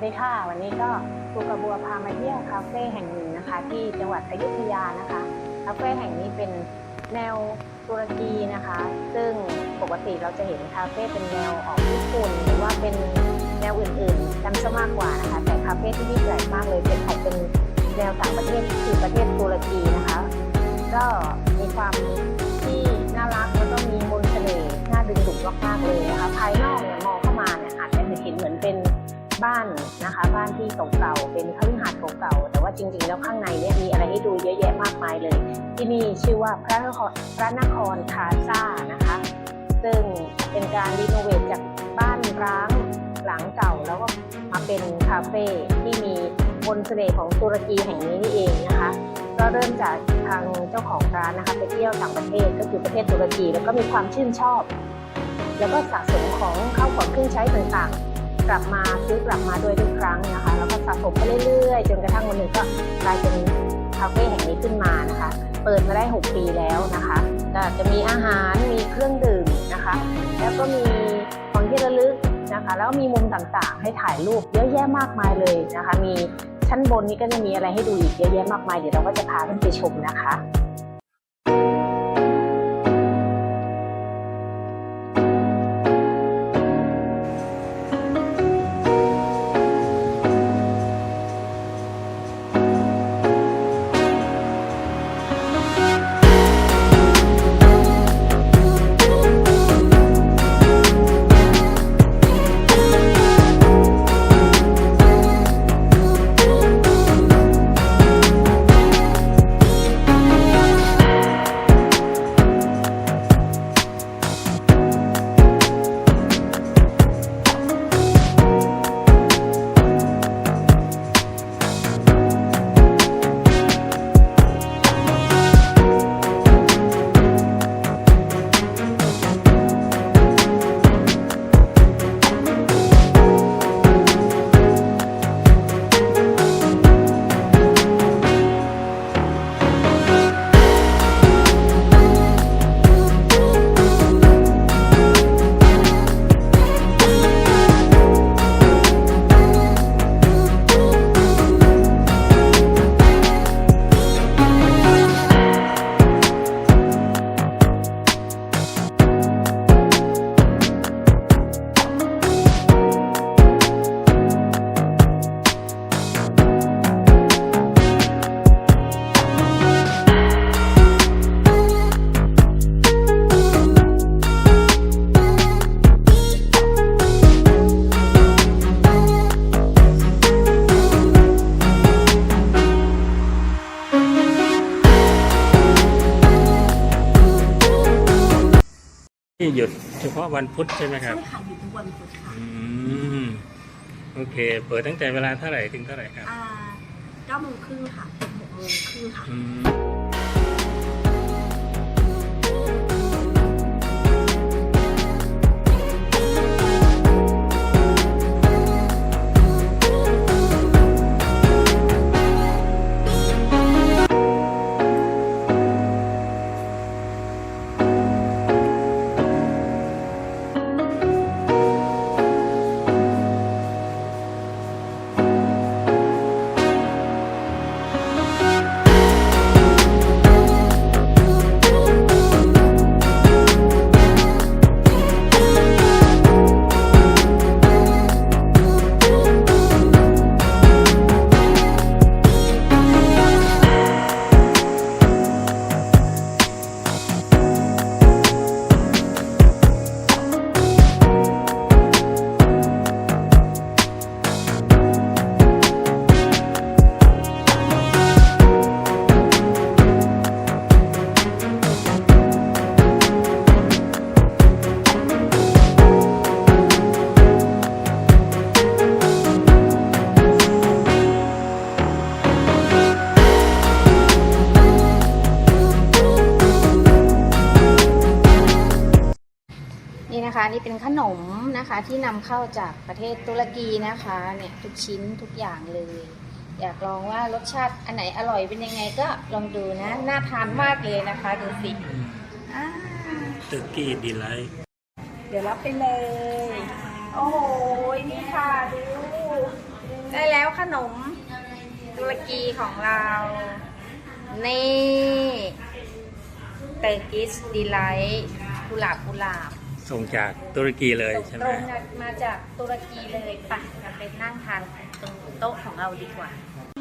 วัสดีค่ะ วันนี้ก็ครูกระบัวพามาเที่ยวคาเฟ่แห่งหนึ่งนะคะ ที่จังหวัดอยุธยานะคะคาเฟ่แห่งนี้เป็นแนวตุรกีนะคะ ซึ่งปกติเราจะเห็นคาเฟ่เป็นแนวออกญี่ปุ่นหรือว่าเป็นแนวอื่นๆกันซะมากกว่านะคะ แต่คาเฟ่ที่นี่แปลกมากเลยเป็นออกเป็นแนวต่างประเทศคือประเทศตุรกีนะคะ ก็มีความที่น่ารักแล้วก็มีมนต์เสน่ห์น่าดึงดูดมากๆเลยนะคะภายนอก บ้านนะคะบ้านที่เก่าๆเป็นคฤหาสน์เก่าๆแต่ว่าจริงๆ แล้วข้างในเนี่ยมีอะไรให้ดูเยอะแยะมากมายเลย ที่นี่ชื่อว่าพระนครพระนครคาซ่านะคะ ซึ่งเป็นการรีโนเวทจากบ้านร้างหลังเก่าแล้วก็มาเป็นคาเฟ่ที่มีมนต์เสน่ห์ของตุรกีแห่งนี้นี่เองนะคะ ก็เริ่มจากทางเจ้าของร้านนะคะไปเที่ยวต่างประเทศก็คือประเทศตุรกีแล้วก็มีความชื่นชอบ แล้วก็สะสมของเข้าของเครื่องใช้ต่างๆ กลับมาซื้อกลับมาด้วยทุกครั้งนะคะแล้วก็สะสมไปเรื่อยๆ จนกระทั่งวันหนึ่งก็กลายเป็นคาเฟ่แห่งนี้ขึ้นมานะคะ เปิดมาได้ 6 ปีแล้วนะคะก็จะมีอาหารมีเครื่องดื่มนะคะ แล้วก็มีของที่ระลึกนะคะ แล้วมีมุมต่างๆ ให้ถ่ายรูปเยอะแยะมากมายเลยนะคะ มีชั้นบนนี้ก็จะมีอะไรให้ดูอีกเยอะแยะมากมายเดี๋ยวเราก็จะพาขึ้นไปชมนะคะ นี่หยุดเฉพาะวันพุธใช่ไหมครับใช่ค่ะอยู่ทุกวันพุธค่ะอืมโอเค เปิดตั้งแต่เวลาเท่าไหร่ถึงเท่าไหร่ครับอ่าเก้าโมงครึ่งค่ะถึงหกโมงครึ่งค่ะ อืม นี่นะคะนี่เป็นขนมนะคะที่นำเข้าจากประเทศตุรกีนะคะเนี่ยทุกชิ้นทุกอย่างเลย อยากลองว่ารสชาติอันไหนอร่อยเป็นยังไงก็ลองดูนะ น่าทานมากเลยนะคะดูสิอ่าตึกกี้ดีไลท์เดี๋ยวรับไปเลย โอ้โหนี่ค่ะดูดู ได้แล้วขนมตุรกีของเรา นี่เตอร์กิสดีไลท์กุหลาบกุหลาบ ส่งจากตุรกีเลยตรงใช่ไหตมรงมาจากตุรกีเลยไปะเราไปนั่งทานตรงโต๊ะของเราดีกว่าอ